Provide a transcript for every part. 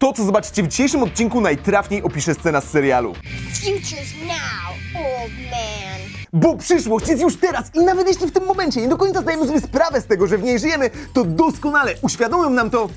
To, co zobaczycie w dzisiejszym odcinku, najtrafniej opisze scena z serialu. Future's now, old man. Bo przyszłość jest już teraz i nawet jeśli w tym momencie nie do końca zdajemy sobie sprawę z tego, że w niej żyjemy, to doskonale uświadomią nam to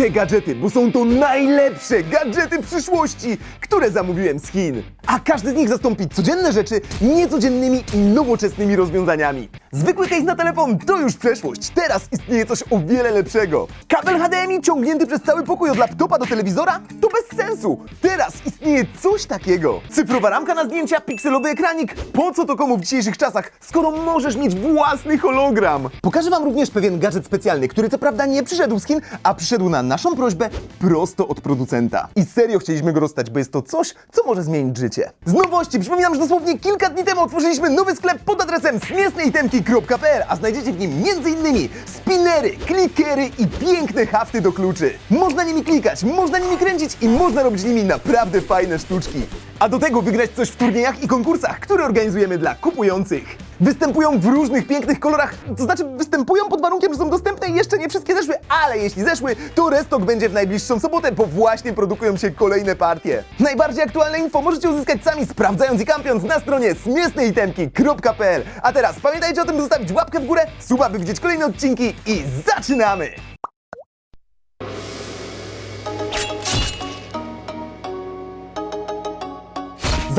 te gadżety, bo są to najlepsze gadżety przyszłości, które zamówiłem z Chin. A każdy z nich zastąpi codzienne rzeczy niecodziennymi i nowoczesnymi rozwiązaniami. Zwykły case na telefon to już przeszłość. Teraz istnieje coś o wiele lepszego. Kabel HDMI ciągnięty przez cały pokój od laptopa do telewizora? To bez sensu. Teraz istnieje coś takiego. Cyfrowa ramka na zdjęcia, pikselowy ekranik. Po co to komu w dzisiejszych czasach, skoro możesz mieć własny hologram? Pokażę wam również pewien gadżet specjalny, który co prawda nie przyszedł z Chin, a przyszedł na naszą prośbę prosto od producenta. I serio chcieliśmy go dostać, bo jest to coś, co może zmienić życie. Z nowości przypominam, że dosłownie kilka dni temu otworzyliśmy nowy sklep pod adresem smiesneitemki.pl, a znajdziecie w nim m.in. spinery, klikery i piękne hafty do kluczy. Można nimi klikać, można nimi kręcić i można robić nimi naprawdę fajne sztuczki. A do tego wygrać coś w turniejach i konkursach, które organizujemy dla kupujących. Występują w różnych pięknych kolorach, to znaczy występują pod warunkiem, że są dostępne i jeszcze nie wszystkie zeszły, ale jeśli zeszły, to restock będzie w najbliższą sobotę, bo właśnie produkują się kolejne partie. Najbardziej aktualne info możecie uzyskać sami sprawdzając i kampiąc na stronie smiesneitemki.pl A teraz pamiętajcie o tym, by zostawić łapkę w górę, suba, by widzieć kolejne odcinki i zaczynamy!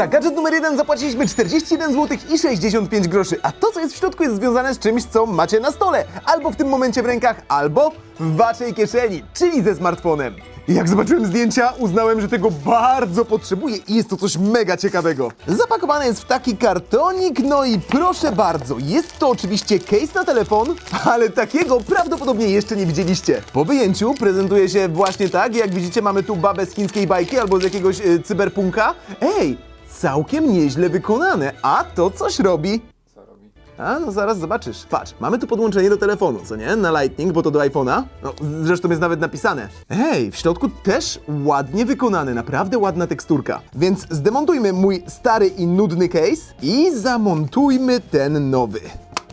Za gadżet numer jeden zapłaciliśmy 41 zł i 65 groszy, a to, co jest w środku, jest związane z czymś, co macie na stole, albo w tym momencie w rękach, albo w waszej kieszeni, czyli ze smartfonem. Jak zobaczyłem zdjęcia, uznałem, że tego bardzo potrzebuję i jest to coś mega ciekawego. Zapakowane jest w taki kartonik, no i proszę bardzo, jest to oczywiście case na telefon, ale takiego prawdopodobnie jeszcze nie widzieliście. Po wyjęciu prezentuje się właśnie tak, jak widzicie mamy tu babę z chińskiej bajki albo z jakiegoś y, cyberpunka. Ej, całkiem nieźle wykonane, a to coś robi. A, no zaraz zobaczysz. Patrz, mamy tu podłączenie do telefonu, co nie? Na Lightning, bo to do iPhone'a. No, zresztą jest nawet napisane. Ej, w środku też ładnie wykonany, naprawdę ładna teksturka. Więc zdemontujmy mój stary i nudny case i zamontujmy ten nowy.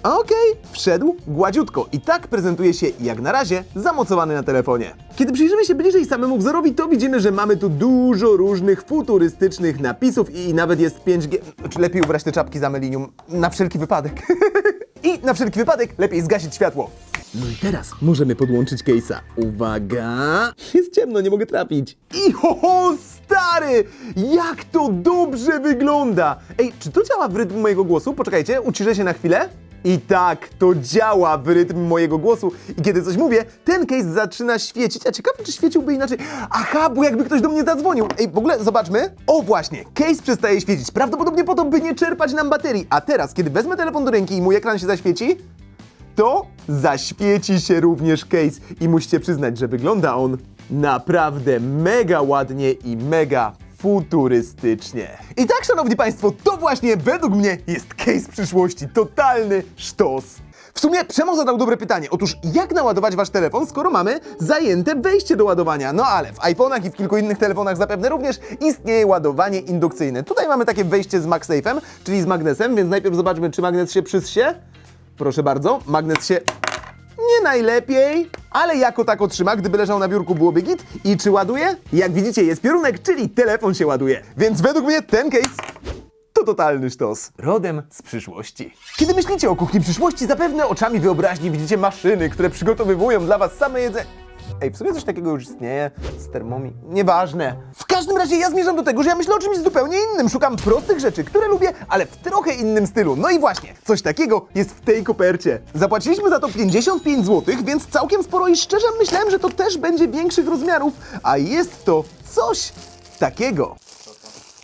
Okej, wszedł gładziutko i tak prezentuje się jak na razie zamocowany na telefonie. Kiedy przyjrzymy się bliżej samemu wzorowi, to widzimy, że mamy tu dużo różnych futurystycznych napisów i nawet jest 5G. Czy lepiej ubrać te czapki z amelinium na wszelki wypadek? I na wszelki wypadek lepiej zgasić światło. No i teraz możemy podłączyć case'a. Uwaga! Jest ciemno, nie mogę trafić. I ho, ho, stary! Jak to dobrze wygląda! Ej, czy to działa w rytm mojego głosu? Poczekajcie, uciszę się na chwilę. I tak, to działa w rytm mojego głosu. I kiedy coś mówię, ten case zaczyna świecić. A ciekawe, czy świeciłby inaczej. Aha, bo jakby ktoś do mnie zadzwonił. Ej, w ogóle zobaczmy. O właśnie, case przestaje świecić. Prawdopodobnie po to, by nie czerpać nam baterii. A teraz, kiedy wezmę telefon do ręki i mój ekran się zaświeci, to zaświeci się również case i musicie przyznać, że wygląda on naprawdę mega ładnie i mega futurystycznie. I tak, szanowni państwo, to właśnie według mnie jest case przyszłości, totalny sztos. W sumie Przemo zadał dobre pytanie. Otóż jak naładować wasz telefon, skoro mamy zajęte wejście do ładowania? No ale w iPhone'ach i w kilku innych telefonach zapewne również istnieje ładowanie indukcyjne. Tutaj mamy takie wejście z MagSafe'em, czyli z magnesem, więc najpierw zobaczmy, czy magnes się przyssie. Proszę bardzo, magnes się nie najlepiej, ale jako tako trzyma, gdyby leżał na biurku byłoby git. I czy ładuje? Jak widzicie jest piorunek, czyli telefon się ładuje. Więc według mnie ten case to totalny sztos. Rodem z przyszłości. Kiedy myślicie o kuchni przyszłości, zapewne oczami wyobraźni widzicie maszyny, które przygotowywują dla was same jedzenie. Ej, w sumie coś takiego już istnieje z termomi. Nieważne. W każdym razie ja zmierzam do tego, że ja myślę o czymś zupełnie innym. Szukam prostych rzeczy, które lubię, ale w trochę innym stylu. No i właśnie, coś takiego jest w tej kopercie. Zapłaciliśmy za to 55 zł, więc całkiem sporo i szczerze myślałem, że to też będzie większych rozmiarów, a jest to coś takiego.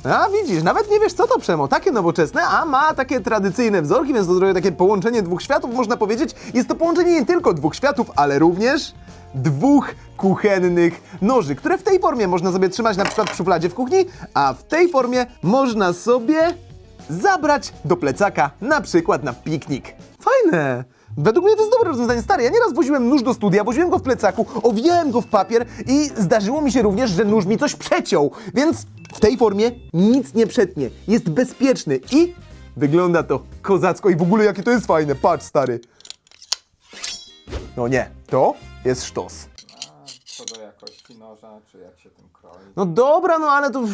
A widzisz, nawet nie wiesz co to Przemo, takie nowoczesne, a ma takie tradycyjne wzorki, więc to trochę takie połączenie dwóch światów, można powiedzieć. Jest to połączenie nie tylko dwóch światów, ale również dwóch kuchennych noży, które w tej formie można sobie trzymać na przykład w szufladzie w kuchni, a w tej formie można sobie zabrać do plecaka, na przykład na piknik. Fajne! Według mnie to jest dobre rozwiązanie. Stary, ja nieraz woziłem nóż do studia, woziłem go w plecaku, owijałem go w papier i zdarzyło mi się również, że nóż mi coś przeciął, więc w tej formie nic nie przetnie. Jest bezpieczny i wygląda to kozacko i w ogóle jakie to jest fajne. Patrz, stary. No nie, to jest sztos. co do jakości noża. czy jak się tym kroi. No dobra, no ale to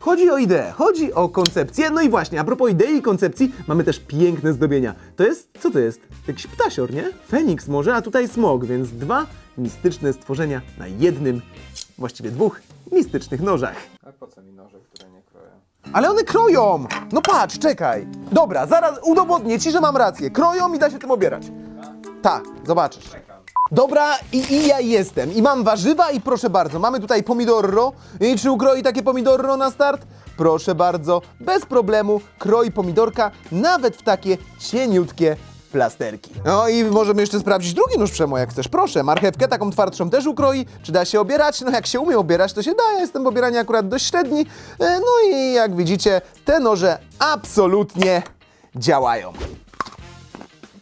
chodzi o ideę, chodzi o koncepcję. No i właśnie, a propos idei i koncepcji, mamy też piękne zdobienia. To jest, co to jest? Jakiś ptasior, nie? Feniks może, a tutaj smog, więc dwa mistyczne stworzenia na jednym, właściwie dwóch mistycznych nożach. A po co mi noże, które nie kroją? Ale one kroją! No patrz, czekaj. Dobra, zaraz udowodnię ci, że mam rację. Kroją i da się tym obierać. Tak, zobaczysz. Dobra, i, i ja jestem. I mam warzywa i proszę bardzo, mamy tutaj pomidorro. I czy ukroi takie pomidorro na start? Proszę bardzo, bez problemu kroi pomidorka nawet w takie cieniutkie plasterki. No i możemy jeszcze sprawdzić drugi nóż Przemo, jak chcesz. Proszę, marchewkę taką twardszą też ukroi. Czy da się obierać? No jak się umie obierać, to się da. Ja jestem w obieraniu akurat dość średni. E, No i jak widzicie, te noże absolutnie działają.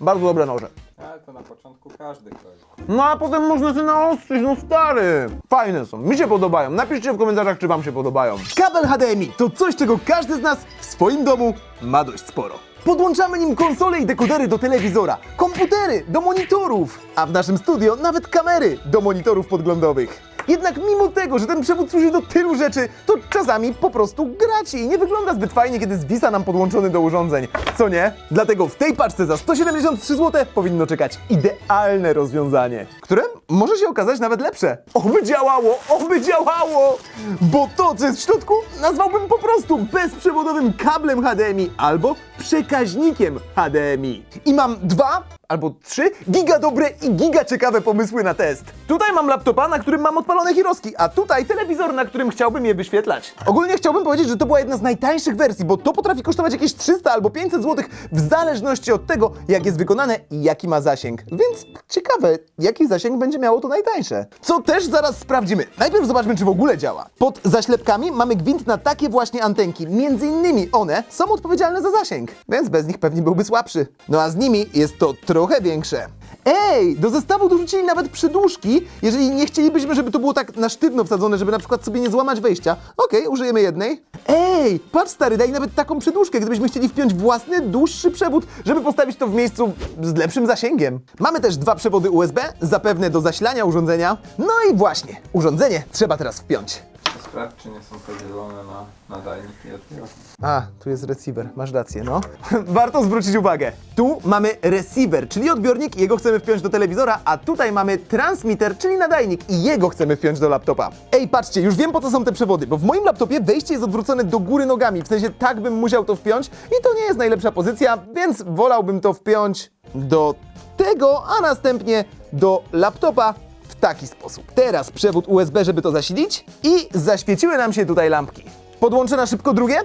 Bardzo dobre noże. Ale to na początku każdy kroi. No a potem można się naostrzyć, no stary. Fajne są, mi się podobają. Napiszcie w komentarzach, czy wam się podobają. Kabel HDMI to coś, czego każdy z nas w swoim domu ma dość sporo. Podłączamy nim konsole i dekodery do telewizora, komputery do monitorów, a w naszym studio nawet kamery do monitorów podglądowych. Jednak mimo tego, że ten przewód służy do tylu rzeczy, to czasami po prostu graci i nie wygląda zbyt fajnie, kiedy zwisa nam podłączony do urządzeń. Co nie? Dlatego w tej paczce za 173 zł powinno czekać idealne rozwiązanie, które może się okazać nawet lepsze. Oby działało, oby działało! Bo to, co jest w środku, nazwałbym po prostu bezprzewodowym kablem HDMI albo przekaźnikiem HDMI. I mam dwa albo trzy giga dobre i giga ciekawe pomysły na test. Tutaj mam laptopa, na którym mam odpalone giroski, a tutaj telewizor, na którym chciałbym je wyświetlać. Ogólnie chciałbym powiedzieć, że to była jedna z najtańszych wersji, bo to potrafi kosztować jakieś 300 albo 500 zł w zależności od tego, jak jest wykonane i jaki ma zasięg. Więc ciekawe, jaki zasięg będzie miało to najtańsze. Co też zaraz sprawdzimy. Najpierw zobaczmy, czy w ogóle działa. Pod zaślepkami mamy gwint na takie właśnie antenki. Między innymi one są odpowiedzialne za zasięg, więc bez nich pewnie byłby słabszy. No a z nimi jest to trochę większe. Ej, do zestawu dorzucili nawet przyduszki, jeżeli nie chcielibyśmy, żeby to było tak na sztywno wsadzone, żeby na przykład sobie nie złamać wejścia. Okej, użyjemy jednej. Ej, patrz stary, daj nawet taką przyduszkę, gdybyśmy chcieli wpiąć własny, dłuższy przewód, żeby postawić to w miejscu z lepszym zasięgiem. Mamy też dwa przewody USB, zapewne do zasilania urządzenia. No i właśnie, urządzenie trzeba teraz wpiąć. Czy nie są podzielone na nadajnik i odbiornik. A, tu jest receiver, masz rację, no. Warto zwrócić uwagę. Tu mamy receiver, czyli odbiornik jego chcemy wpiąć do telewizora, a tutaj mamy transmitter, czyli nadajnik i jego chcemy wpiąć do laptopa. Ej, patrzcie, już wiem po co są te przewody, bo w moim laptopie wejście jest odwrócone do góry nogami, w sensie tak bym musiał to wpiąć i to nie jest najlepsza pozycja, więc wolałbym to wpiąć do tego, a następnie do laptopa taki sposób. Teraz przewód USB, żeby to zasilić i zaświeciły nam się tutaj lampki. Podłączę na szybko drugie.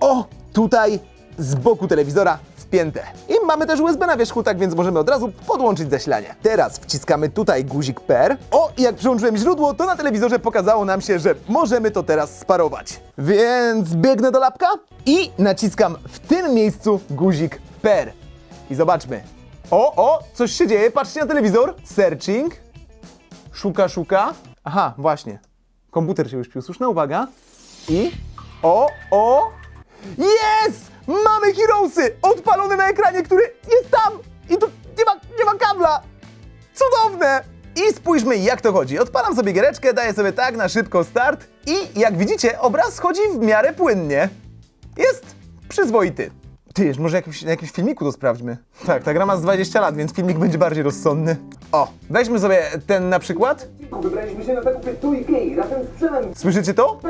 O, tutaj z boku telewizora wpięte. I mamy też USB na wierzchu, tak więc możemy od razu podłączyć zasilanie. Teraz wciskamy tutaj guzik PER. O, jak przyłączyłem źródło, to na telewizorze pokazało nam się, że możemy to teraz sparować. Więc biegnę do lapka i naciskam w tym miejscu guzik PER. I zobaczmy. O, o, coś się dzieje, patrzcie na telewizor. Searching. Szuka, szuka. Aha, właśnie. Komputer się uśpił. Słuszna uwaga. I... O, o! Jest! Mamy Heroesy! Odpalone na ekranie, który jest tam! I tu nie ma, nie ma kabla! Cudowne! I spójrzmy jak to chodzi. Odpalam sobie giereczkę, daję sobie tak na szybko start i jak widzicie obraz chodzi w miarę płynnie. Jest przyzwoity. Ty, może jakimś, na jakimś filmiku to sprawdźmy. Tak, ta gra ma z 20 lat, więc filmik będzie bardziej rozsądny. O, weźmy sobie ten na przykład. Wybraliśmy się na zakupy tu i Key, razem z sprzętem. Słyszycie to?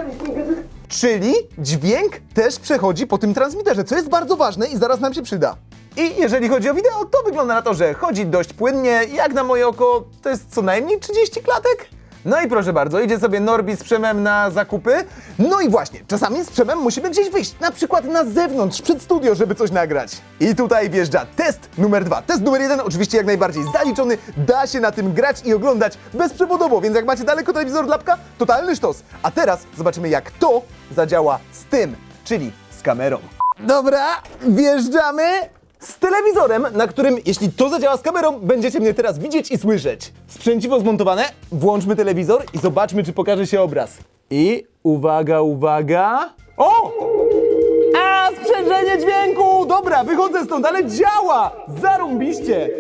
Czyli dźwięk też przechodzi po tym transmiterze, co jest bardzo ważne i zaraz nam się przyda. I jeżeli chodzi o wideo, to wygląda na to, że chodzi dość płynnie. Jak na moje oko, to jest co najmniej 30 klatek. No i proszę bardzo, idzie sobie Norbi z Przemem na zakupy. No i właśnie, czasami z Przemem musimy gdzieś wyjść, na przykład na zewnątrz, przed studio, żeby coś nagrać. I tutaj wjeżdża test numer dwa. Test numer jeden oczywiście jak najbardziej zaliczony, da się na tym grać i oglądać bezprzewodowo, więc jak macie daleko telewizor lapka, totalny sztos. A teraz zobaczymy jak to zadziała z tym, czyli z kamerą. Dobra, wjeżdżamy z telewizorem, na którym, jeśli to zadziała z kamerą, będziecie mnie teraz widzieć i słyszeć. Sprzęciwo zmontowane, włączmy telewizor i zobaczmy, czy pokaże się obraz. I uwaga, uwaga. O! A, sprzężenie dźwięku! Dobra, wychodzę stąd, ale działa! Zarąbiście!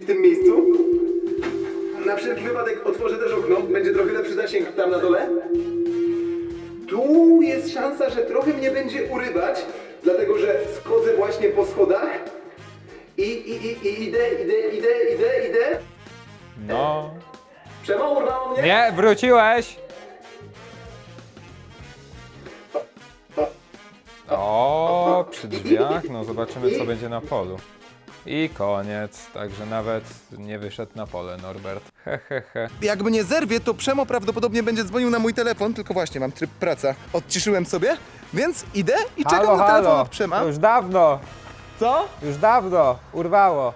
W tym miejscu. Na wszelki wypadek otworzę też okno, będzie trochę lepszy zasięg tam na dole. Tu jest szansa, że trochę mnie będzie urywać, dlatego że schodzę właśnie po schodach. I, i, i, i idę, idę, idę, idę, idę. No. Przemo, urwało mnie? Nie, wróciłeś! O, przy drzwiach, no zobaczymy co będzie na polu. I koniec, także nawet nie wyszedł na pole Norbert. He, he, he. Jak mnie zerwie, to Przemo prawdopodobnie będzie dzwonił na mój telefon, tylko właśnie mam tryb praca. Odciszyłem sobie, więc idę i czekam Halo, na telefon halo! od Przema. Już dawno, Co? już dawno, urwało.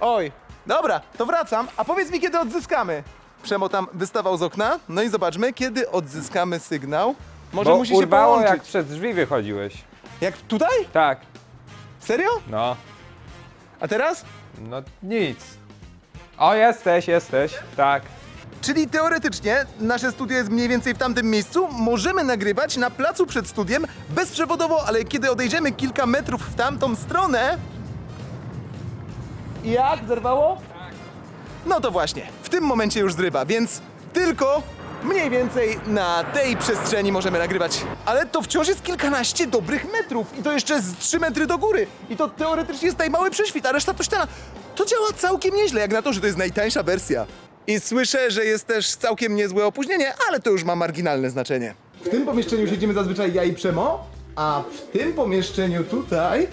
Oj, dobra, to wracam, a powiedz mi kiedy odzyskamy. Przemo tam wystawał z okna, no i zobaczmy, kiedy odzyskamy sygnał. Może Bo musi się urwało połączyć. jak przed drzwi wychodziłeś. jak tutaj? Tak, Serio? no, A teraz? no nic. O, jesteś, jesteś, tak. Czyli teoretycznie nasze studio jest mniej więcej w tamtym miejscu. Możemy nagrywać na placu przed studiem bezprzewodowo, ale kiedy odejdziemy kilka metrów w tamtą stronę. Jak? Zerwało? Tak. No to właśnie, w tym momencie już zrywa, więc tylko mniej więcej na tej przestrzeni możemy nagrywać. Ale to wciąż jest kilkanaście dobrych metrów i to jeszcze z 3 metry do góry. I to teoretycznie jest najmały prześwit, a reszta to ściana. To działa całkiem nieźle, jak na to, że to jest najtańsza wersja. I słyszę, że jest też całkiem niezłe opóźnienie, ale to już ma marginalne znaczenie. W tym pomieszczeniu siedzimy zazwyczaj ja i Przemo, a w tym pomieszczeniu tutaj,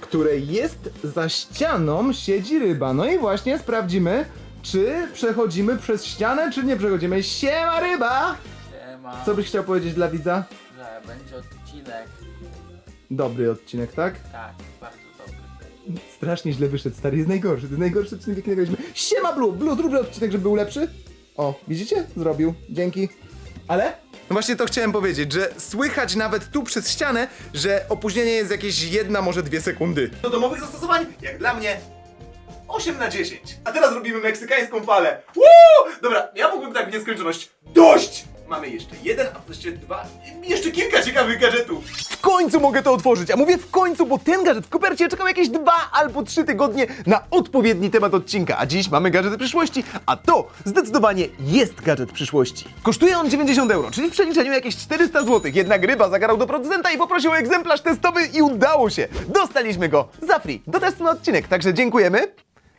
które jest za ścianą, siedzi ryba. No i właśnie sprawdzimy, czy przechodzimy przez ścianę, czy nie przechodzimy. Siema ryba! Siema, Co byś chciał powiedzieć dla widza? że będzie odcinek. Dobry odcinek, tak? Tak, bardzo dobry. Strasznie źle wyszedł, stary, jest najgorszy. To jest najgorszy odcinek, jaki nagraliśmy. Siema Blue! Blue, zrób odcinek, żeby był lepszy. O, widzicie? Zrobił. Dzięki. Ale? No właśnie to chciałem powiedzieć, że słychać nawet tu przez ścianę, że opóźnienie jest jakieś jedna, może dwie sekundy. Do domowych zastosowań, jak dla mnie, 8 na 10. A teraz robimy meksykańską falę. Woo! Dobra, ja mógłbym tak w nieskończoność. Dość! Mamy jeszcze jeden, a właściwie dwa, jeszcze kilka ciekawych gadżetów. W końcu mogę to otworzyć, a mówię w końcu, bo ten gadżet w kopercie czekał jakieś dwa albo trzy tygodnie na odpowiedni temat odcinka, a dziś mamy gadżet przyszłości, a to zdecydowanie jest gadżet przyszłości. Kosztuje on 90 euro, czyli w przeliczeniu jakieś 400 zł, jednak ryba zagarał do producenta i poprosił o egzemplarz testowy i udało się. Dostaliśmy go za free do testu na odcinek, także dziękujemy.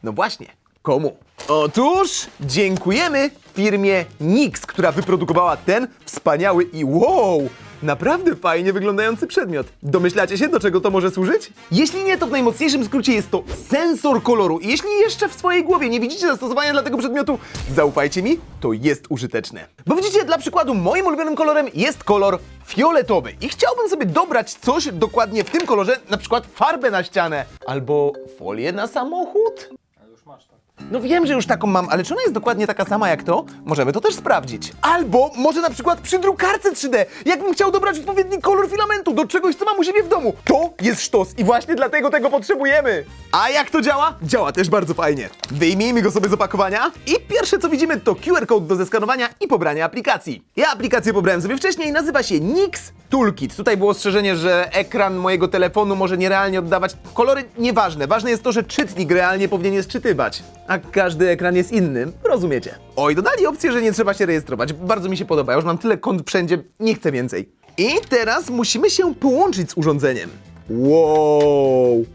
No właśnie, komu? Otóż dziękujemy firmie Nix, która wyprodukowała ten wspaniały i wow, naprawdę fajnie wyglądający przedmiot. Domyślacie się, do czego to może służyć? Jeśli nie, to w najmocniejszym skrócie jest to sensor koloru. I jeśli jeszcze w swojej głowie nie widzicie zastosowania dla tego przedmiotu, zaufajcie mi, to jest użyteczne. Bo widzicie, dla przykładu, moim ulubionym kolorem jest kolor fioletowy. I chciałbym sobie dobrać coś dokładnie w tym kolorze, na przykład farbę na ścianę albo folię na samochód. Ale już masz tak. No wiem, że już taką mam, ale czy ona jest dokładnie taka sama jak to? Możemy to też sprawdzić. Albo może na przykład przy drukarce 3D, jakbym chciał dobrać odpowiedni kolor filamentu do czegoś, co mam u siebie w domu. To jest sztos i właśnie dlatego tego potrzebujemy. A jak to działa? Działa też bardzo fajnie. Wyjmijmy go sobie z opakowania i pierwsze co widzimy to QR code do zeskanowania i pobrania aplikacji. Ja aplikację pobrałem sobie wcześniej, nazywa się Nix Toolkit. Tutaj było ostrzeżenie, że ekran mojego telefonu może nierealnie oddawać kolory. Nieważne, ważne jest to, że czytnik realnie powinien je sczytywać. A każdy ekran jest inny, rozumiecie. Oj, dodali opcję, że nie trzeba się rejestrować. Bardzo mi się podoba, już mam tyle kont wszędzie, nie chcę więcej. I teraz musimy się połączyć z urządzeniem. Wow!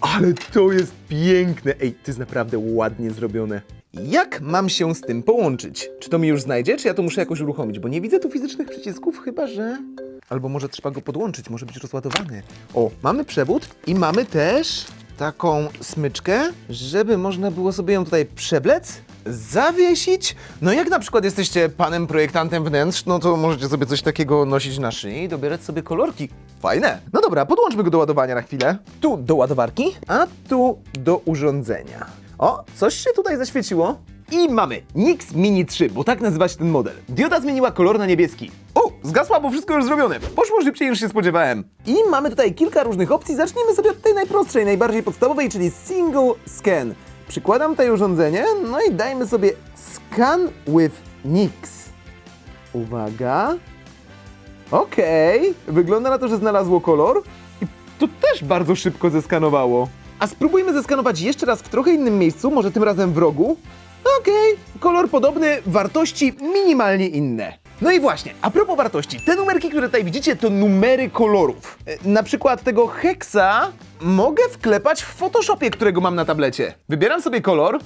Ale to jest piękne! Ej, to jest naprawdę ładnie zrobione. Jak mam się z tym połączyć? Czy to mi już znajdzie, czy ja to muszę jakoś uruchomić? Bo nie widzę tu fizycznych przycisków, chyba że... Albo może trzeba go podłączyć, może być rozładowany. O, mamy przewód i mamy też taką smyczkę, żeby można było sobie ją tutaj przeblec, zawiesić. No jak na przykład jesteście panem projektantem wnętrz, no to możecie sobie coś takiego nosić na szyi i dobierać sobie kolorki. Fajne. No dobra, podłączmy go do ładowania na chwilę. Tu do ładowarki, a tu do urządzenia. O, coś się tutaj zaświeciło. I mamy Nix Mini 3, bo tak nazywa się ten model. Dioda zmieniła kolor na niebieski. Zgasła, bo wszystko już zrobione. Poszło szybciej niż się spodziewałem. I mamy tutaj kilka różnych opcji. Zacznijmy sobie od tej najprostszej, najbardziej podstawowej, czyli Single Scan. Przykładam tutaj urządzenie, no i dajmy sobie Scan with Nix. Uwaga. Okej, wygląda na to, że znalazło kolor i to też bardzo szybko zeskanowało. A spróbujmy zeskanować jeszcze raz w trochę innym miejscu, może tym razem w rogu. Okej, kolor podobny, wartości minimalnie inne. No i właśnie, a propos wartości, te numerki, które tutaj widzicie, to numery kolorów. E, Na przykład tego heksa mogę wklepać w Photoshopie, którego mam na tablecie. Wybieram sobie kolor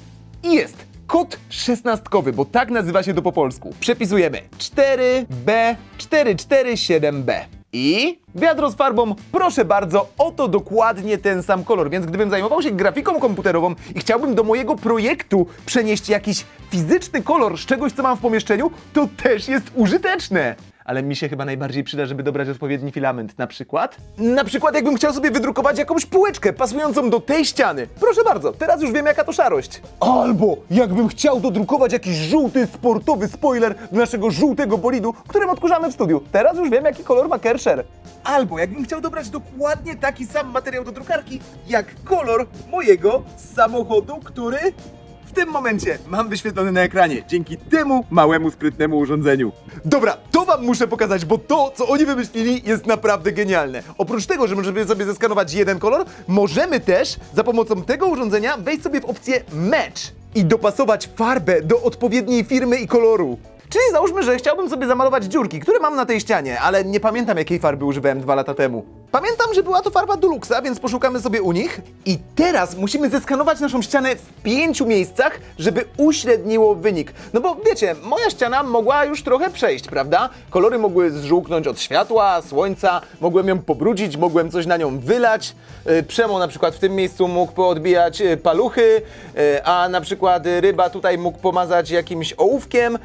i jest kod szesnastkowy, bo tak nazywa się to po polsku. Przepisujemy 4B447B. I wiadro z farbą, proszę bardzo, oto dokładnie ten sam kolor. Więc gdybym zajmował się grafiką komputerową i chciałbym do mojego projektu przenieść jakiś fizyczny kolor z czegoś, co mam w pomieszczeniu, to też jest użyteczne. Ale mi się chyba najbardziej przyda, żeby dobrać odpowiedni filament. Na przykład? Na przykład jakbym chciał sobie wydrukować jakąś półeczkę pasującą do tej ściany. Proszę bardzo, teraz już wiem jaka to szarość. Albo jakbym chciał dodrukować jakiś żółty sportowy spoiler do naszego żółtego bolidu, którym odkurzamy w studiu. Teraz już wiem jaki kolor ma Kersher. Albo jakbym chciał dobrać dokładnie taki sam materiał do drukarki, jak kolor mojego samochodu, który w tym momencie mam wyświetlony na ekranie dzięki temu małemu, sprytnemu urządzeniu. Dobra, to wam muszę pokazać, bo to, co oni wymyślili, jest naprawdę genialne. Oprócz tego, że możemy sobie zeskanować jeden kolor, możemy też za pomocą tego urządzenia wejść sobie w opcję Match i dopasować farbę do odpowiedniej firmy i koloru. Czyli załóżmy, że chciałbym sobie zamalować dziurki, które mam na tej ścianie, ale nie pamiętam jakiej farby używałem dwa lata temu. Pamiętam, że była to farba Duluxa, więc poszukamy sobie u nich. I teraz musimy zeskanować naszą ścianę w pięciu miejscach, żeby uśredniło wynik. No bo wiecie, moja ściana mogła już trochę przejść, prawda? Kolory mogły zżółknąć od światła, słońca, mogłem ją pobrudzić, mogłem coś na nią wylać. Yy, Przemo na przykład w tym miejscu mógł poodbijać yy, paluchy, yy, a na przykład ryba tutaj mógł pomazać jakimś ołówkiem.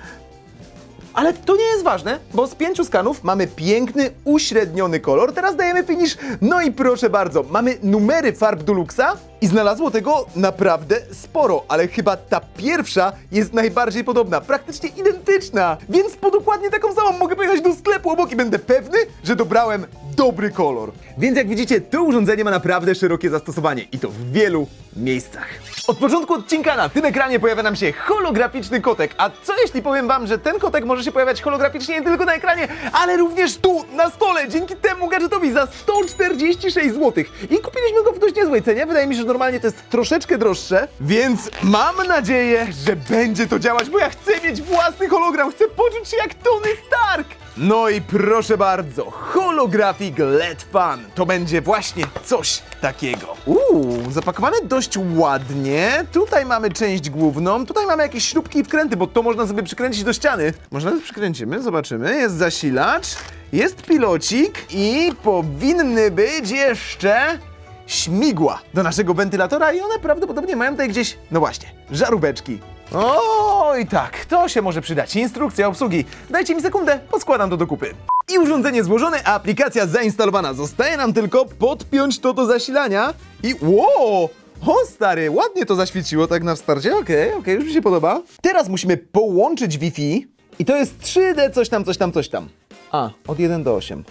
Ale to nie jest ważne, bo z pięciu skanów mamy piękny, uśredniony kolor. Teraz dajemy finish. No i proszę bardzo, mamy numery farb Duluxa i znalazło tego naprawdę sporo, ale chyba ta pierwsza jest najbardziej podobna, praktycznie identyczna. Więc po dokładnie taką samą mogę pojechać do sklepu obok i będę pewny, że dobrałem dobry kolor. Więc jak widzicie, to urządzenie ma naprawdę szerokie zastosowanie i to w wielu miejscach. Od początku odcinka na tym ekranie pojawia nam się holograficzny kotek. A co jeśli powiem wam, że ten kotek może się pojawiać holograficznie nie tylko na ekranie, ale również tu, na stole, dzięki temu gadżetowi za 146 zł. I kupiliśmy go w dość niezłej cenie. Wydaje mi się, normalnie to jest troszeczkę droższe. Więc mam nadzieję, że będzie to działać, bo ja chcę mieć własny hologram, chcę poczuć się jak Tony Stark. No i proszę bardzo, holographic LED Fan to będzie właśnie coś takiego. Uuu, zapakowane dość ładnie. Tutaj mamy część główną, tutaj mamy jakieś śrubki i wkręty, bo to można sobie przykręcić do ściany. Można to przykręcimy, zobaczymy. Jest zasilacz, jest pilocik i powinny być jeszcze śmigła do naszego wentylatora i one prawdopodobnie mają tutaj gdzieś, no właśnie, żaróweczki. O, i tak, to się może przydać. Instrukcja obsługi. Dajcie mi sekundę, poskładam to do kupy. I urządzenie złożone, a aplikacja zainstalowana. Zostaje nam tylko podpiąć to do zasilania i wow! O stary, ładnie to zaświeciło tak na starcie. Okej, okej, już mi się podoba. Teraz musimy połączyć Wi-Fi i to jest 3D coś tam, coś tam, coś tam. A, od 1 do 8.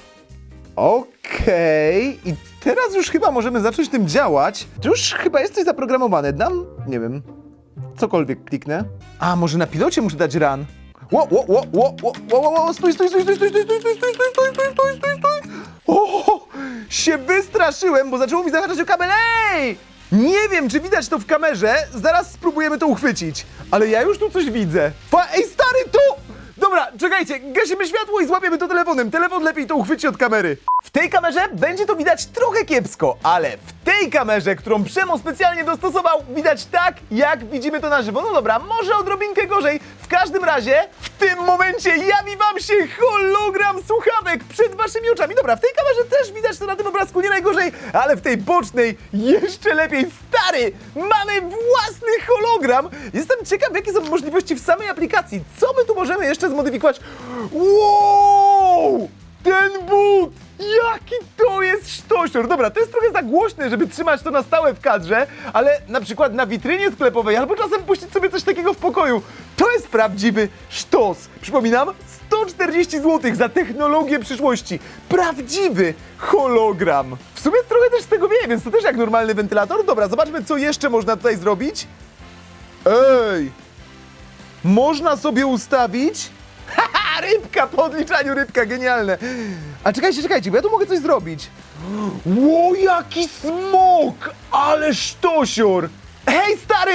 Okej, i teraz już chyba możemy zacząć tym działać. To już chyba jest coś zaprogramowane. Dam, nie wiem, cokolwiek kliknę. A, może na pilocie muszę dać run. Ło, ło, ło, ło, ło, ło, ło, ło, stój, stój, stój, stój, stój, stój, stój, stój, stój, stój, stój, stój, stój, stój. O, się wystraszyłem, bo zaczęło mi zahaczać o kabel. Ej! Nie wiem, czy widać to w kamerze. Zaraz spróbujemy to uchwycić. Ale ja już tu coś widzę. Fa Ej, stary, tu! Dobra, czekajcie, gasimy światło i złapiemy to telefonem. Telefon lepiej to uchwyci od kamery. W tej kamerze będzie to widać trochę kiepsko, ale w tej kamerze, którą Przemo specjalnie dostosował, widać tak, jak widzimy to na żywo. No dobra, może odrobinkę gorzej. W każdym razie, w tym momencie jawi wam się hologram słuchawek przed waszymi oczami. Dobra, w tej kamerze też widać to na tym obrazku nie najgorzej, ale w tej bocznej jeszcze lepiej. Stary, mamy własny hologram. Jestem ciekaw, jakie są możliwości w samej aplikacji. Co my tu możemy jeszcze zmodyfikować? Wow! Ten but! Jaki to jest sztosior! Dobra, to jest trochę za głośne, żeby trzymać to na stałe w kadrze, ale na przykład na witrynie sklepowej albo czasem puścić sobie coś takiego w pokoju. To jest prawdziwy sztos. Przypominam, 140 zł za technologię przyszłości. Prawdziwy hologram. W sumie trochę też z tego wieje, więc to też jak normalny wentylator. Dobra, zobaczmy, co jeszcze można tutaj zrobić. Ej! Można sobie ustawić rybka po odliczaniu, rybka, genialne. A czekajcie, czekajcie, bo ja tu mogę coś zrobić. Ło, jaki smok! Ale sztosior! Hej, stary!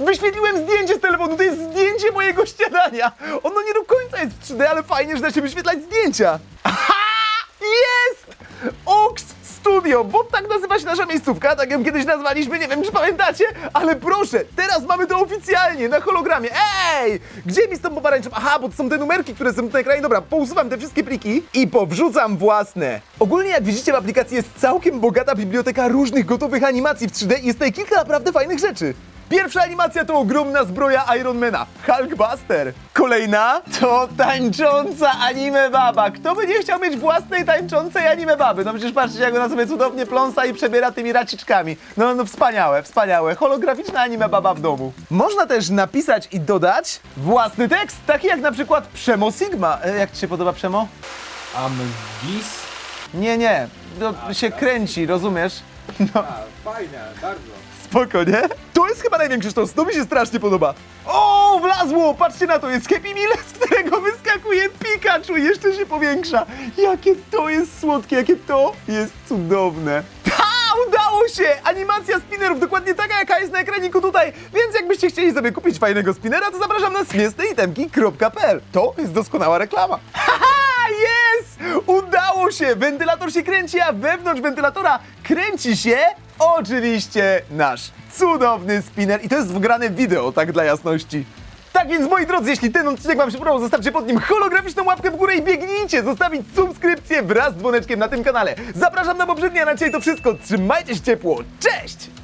Wyświetliłem zdjęcie z telefonu, to jest zdjęcie mojego śniadania. Ono nie do końca jest w 3D, ale fajnie, że da się wyświetlać zdjęcia. Aha! Jest! Ox Studio, bo tak nazywa się nasza miejscówka, tak ją kiedyś nazwaliśmy, nie wiem czy pamiętacie, ale proszę, teraz mamy to oficjalnie, na hologramie. Ej! Gdzie mi z tą pomarańczą? Aha, bo to są te numerki, które są na ekranie. Dobra, pousuwam te wszystkie pliki i powrzucam własne. Ogólnie jak widzicie w aplikacji jest całkiem bogata biblioteka różnych gotowych animacji w 3D i jest tutaj kilka naprawdę fajnych rzeczy. Pierwsza animacja to ogromna zbroja Ironmana, Hulkbuster. Kolejna to tańcząca anime baba. Kto by nie chciał mieć własnej tańczącej anime baby? No przecież patrzcie, jak ona sobie cudownie pląsa i przebiera tymi raciczkami. No, no wspaniałe, wspaniałe. Holograficzna anime baba w domu. Można też napisać i dodać własny tekst, taki jak na przykład Przemo Sigma. E, jak ci się podoba Przemo? Amgis? Nie, nie, to się kręci, rozumiesz? No. Fajne, bardzo. Spoko, nie? To jest chyba największy sztos, to mi się strasznie podoba. O, wlazło! Patrzcie na to, jest Happy Meal, z którego wyskakuje Pikachu i jeszcze się powiększa. Jakie to jest słodkie, jakie to jest cudowne. Ha! Udało się! Animacja spinnerów dokładnie taka, jaka jest na ekraniku tutaj. Więc jakbyście chcieli sobie kupić fajnego spinnera, to zapraszam na śmieszneitemki.pl. To jest doskonała reklama. Haha, jest! Udało się! Wentylator się kręci, a wewnątrz wentylatora kręci się oczywiście nasz cudowny spinner. I to jest wgrane wideo, tak dla jasności. Tak więc moi drodzy, jeśli ten odcinek Wam się podobał, zostawcie pod nim holograficzną łapkę w górę i biegnijcie zostawić subskrypcję wraz z dzwoneczkiem na tym kanale. Zapraszam na poprzednie, a na dzisiaj to wszystko. Trzymajcie się ciepło. Cześć!